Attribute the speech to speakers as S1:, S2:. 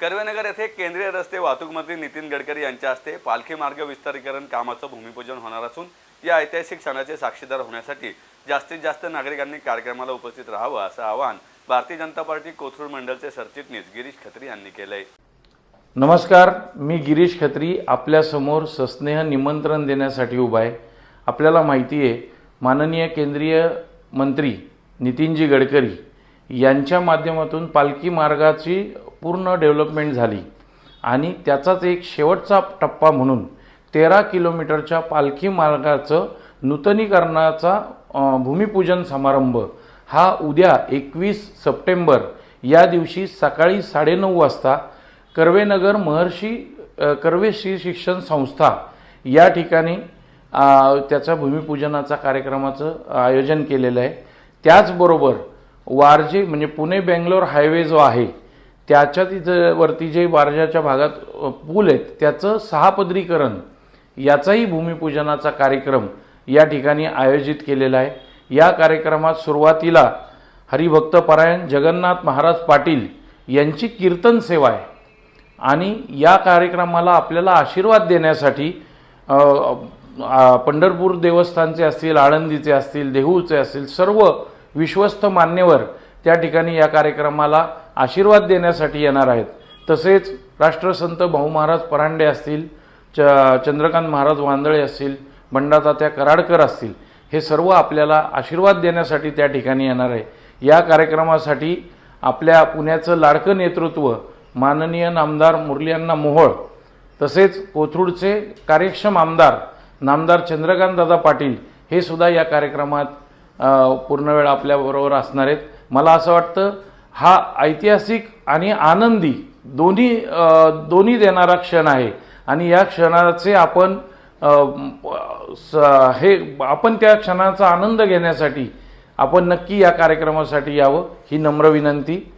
S1: कर्वेनगर येथे केंद्रीय रस्ते वाहतूक मंत्री नितीन गडकरी यांच्या हस्ते पालखी मार्ग विस्तारीकरण कामाचं भूमिपूजन होणार असून या ऐतिहासिक क्षणाचे साक्षीदार होण्यासाठी जास्तीत जास्त नागरिकांनी कार्यक्रमाला उपस्थित राहावं असं आवाहन भारतीय जनता पार्टी कोथरूड मंडलचे सरचिटणीस गिरीश खत्री यांनी केलंय.
S2: नमस्कार मी गिरीश खत्री आपल्यासमोर सस्नेह निमंत्रण देण्यासाठी उभा आहे. आपल्याला माहिती आहे माननीय केंद्रीय मंत्री नितीनजी गडकरी यांच्या माध्यमातून पालखी मार्गाची पूर्ण डेव्हलपमेंट झाली. आणि त्याचाच एक शेवटचा टप्पा म्हणून तेरा किलोमीटरच्या पालखी मार्गाचं नूतनीकरणाचा भूमिपूजन समारंभ हा उद्या एकवीस सप्टेंबर या दिवशी सकाळी साडेनऊ वाजता कर्वेनगर महर्षी कर्वे श्री शिक्षण संस्था या ठिकाणी त्याचा भूमिपूजनाचा कार्यक्रमाचं आयोजन केलेलं आहे. त्याचबरोबर वारजे म्हणजे पुणे बेंगलोर हायवे जो आहे त्याच्या तिथं वरती जे वारजाच्या भागात पूल आहेत त्याचं सहापदरीकरण याचाही भूमिपूजनाचा कार्यक्रम या ठिकाणी आयोजित केलेला आहे. या कार्यक्रमात सुरुवातीला हरिभक्तपरायण जगन्नाथ महाराज पाटील यांची कीर्तन सेवा आहे. आणि या कार्यक्रमाला आपल्याला आशीर्वाद देण्यासाठी पंढरपूर देवस्थानचे असतील आळंदीचे असतील देहूचे असतील सर्व विश्वस्त मान्यवर त्या ठिकाणी या कार्यक्रमाला आशीर्वाद देण्यासाठी येणार आहेत. तसेच राष्ट्रसंत भाऊ महाराज परांडे असतील च चंद्रकांत महाराज वांदळे असतील बंडातात्या कराडकर असतील हे सर्व आपल्याला आशीर्वाद देण्यासाठी त्या ठिकाणी येणार आहे. या कार्यक्रमासाठी आपल्या पुण्याचं लाडकं नेतृत्व माननीय नामदार मुरलीअण्णा मोहोळ तसेच कोथरूडचे कार्यक्षम आमदार नामदार चंद्रकांतदादा पाटील हे सुद्धा या कार्यक्रमात पूर्ण वेळ आपल्याबरोबर असणार आहेत. मला असं वाटतं हा ऐतिहासिक आणि आनंदी दोन्ही दोन्ही देणारा क्षण आहे. आणि या क्षणाचे आपण स- हे आपण त्या क्षणाचा आनंद घेण्यासाठी आपण नक्की या कार्यक्रमासाठी यावं ही नम्र विनंती.